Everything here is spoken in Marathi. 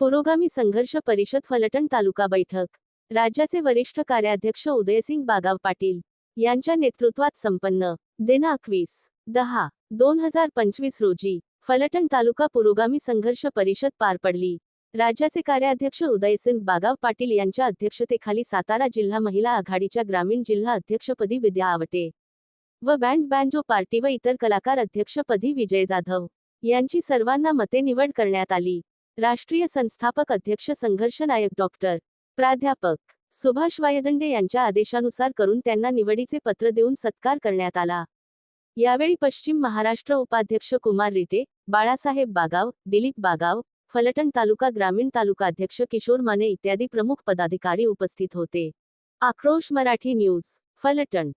पुरोगामी संघर्ष परिषद फलटण तालुका बैठक. राज्याचे वरिष्ठ कार्याध्यक्ष उदयसिंग बागाव पाटील यांच्या नेतृत्वात संपन्न. दिनांक वीस दहा दोन हजार पंचवीस रोजी फलटण तालुका पुरोगामी संघर्ष परिषद पार पडली. राज्याचे कार्याध्यक्ष उदयसिंग बागाव पाटील यांच्या अध्यक्षतेखाली सातारा जिल्हा महिला आघाडीच्या ग्रामीण जिल्हा अध्यक्षपदी विद्या आवटे व बँड बँजो पार्टी व इतर कलाकार अध्यक्षपदी विजय जाधव यांची सर्वांना मते निवड करण्यात आली. राष्ट्रीय संस्थापक अध्यक्ष संघर्ष नायक डॉक्टर प्राध्यापक सुभाष वायदंडे यांच्या आदेशानुसार करून त्यांना निवडीचे पत्र देऊन सत्कार करण्यात आला. यावेळी पश्चिम महाराष्ट्र उपाध्यक्ष कुमार रिटे बाळासाहेब बागाव दिलीप बागाव फलटण तालुका ग्रामीण तालुका अध्यक्ष किशोर माने इत्यादी प्रमुख पदाधिकारी उपस्थित होते. आक्रोश मराठी न्यूज फलटण.